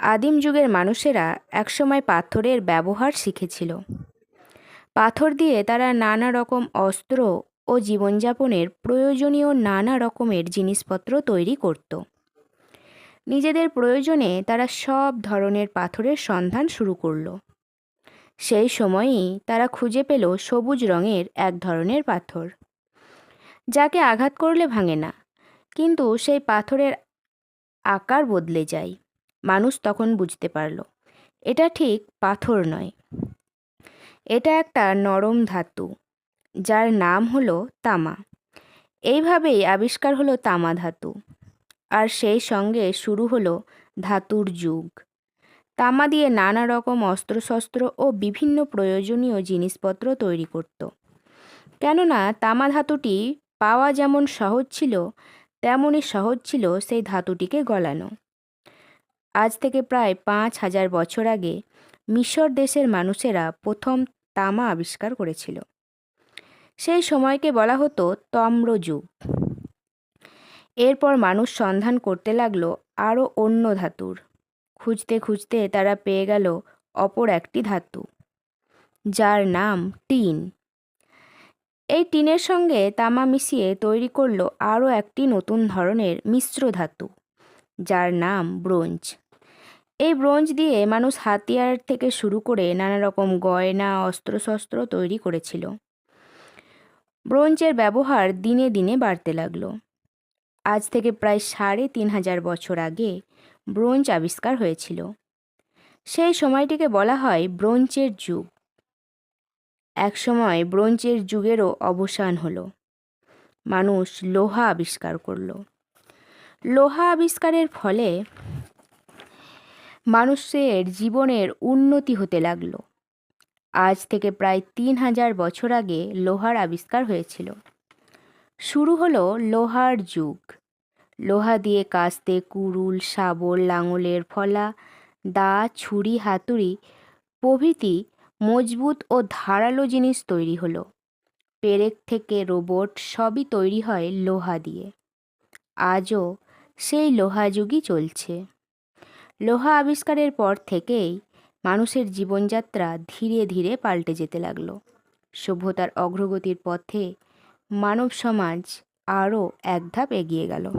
আদিম যুগের মানুষেরা একসময় পাথরের ব্যবহার শিখেছিল। পাথর দিয়ে তারা নানা রকম অস্ত্র ও জীবনযাপনের প্রয়োজনীয় নানা রকমের জিনিসপত্র তৈরি করত। নিজেদের প্রয়োজনে তারা সব ধরনের পাথরের সন্ধান শুরু করল। সেই সময়ই তারা খুঁজে পেল সবুজ রঙের এক ধরনের পাথর। যাকে আঘাত করলে ভাঙে না, কিন্তু সেই পাথরের আকার বদলে যায়। মানুষ তখন বুঝতে পারল। এটা ঠিক পাথর নয়। এটা একটা নরম ধাতু, যার নাম হলো তামা। এইভাবেই আবিষ্কার হলো তামা ধাতু। আর সেই সঙ্গে শুরু হলো ধাতুর যুগ। তামা দিয়ে নানা রকম অস্ত্রশস্ত্র ও বিভিন্ন প্রয়োজনীয় জিনিসপত্র তৈরি করত। কেননা তামা ধাতুটি পাওয়া যেমন সহজ ছিল তেমনই সহজ ছিল সেই ধাতুটিকে গলানো। আজ থেকে প্রায় পাঁচ হাজার বছর আগে মিশর দেশের মানুষেরা প্রথম তামা আবিষ্কার করেছিল। সেই সময়কে বলা হতো তম্র যুগ। এরপর মানুষ সন্ধান করতে লাগল আরও অন্য ধাতুর। খুঁজতে খুঁজতে তারা পেয়ে গেল অপর একটি ধাতু, যার নাম টিন। এই টিনের সঙ্গে তামা মিশিয়ে তৈরি করল আরও একটি নতুন ধরনের মিশ্র ধাতু, যার নাম ব্রোঞ্জ। এই ব্রোঞ্জ দিয়ে মানুষ হাতিয়ার থেকে শুরু করে নানা রকম গয়না, অস্ত্রশস্ত্র তৈরি করেছিল। ব্রোঞ্জের ব্যবহার দিনে দিনে বাড়তে লাগল। আজ থেকে প্রায় সাড়ে তিন হাজার বছর আগে ব্রোঞ্জ আবিষ্কার হয়েছিল। সেই সময়টিকে বলা হয় ব্রোঞ্জের যুগ। একসময় ব্রোঞ্জের যুগেরও অবসান হলো। মানুষ লোহা আবিষ্কার করল। লোহা আবিষ্কারের ফলে মানুষের জীবনের উন্নতি হতে লাগল। আজ থেকে প্রায় তিন হাজার বছর আগে লোহার আবিষ্কার হয়েছিল। শুরু হলো লোহার যুগ। লোহা দিয়ে কাস্তে কুড়ুল শাবল, লাঙলের ফলা, দা, ছুরি, হাতুড়ি প্রভৃতি মজবুত ও ধারালো জিনিস তৈরি হলো। পেরেক থেকে রোবট সবই তৈরি হয় লোহা দিয়ে। আজও সেই লোহা যুগই চলছে। লোহা আবিষ্কারের পর থেকেই মানুষের জীবনযাত্রা ধীরে ধীরে পাল্টে যেতে লাগল। সভ্যতার অগ্রগতির পথে মানব সমাজ আরও এক ধাপ এগিয়ে গেল।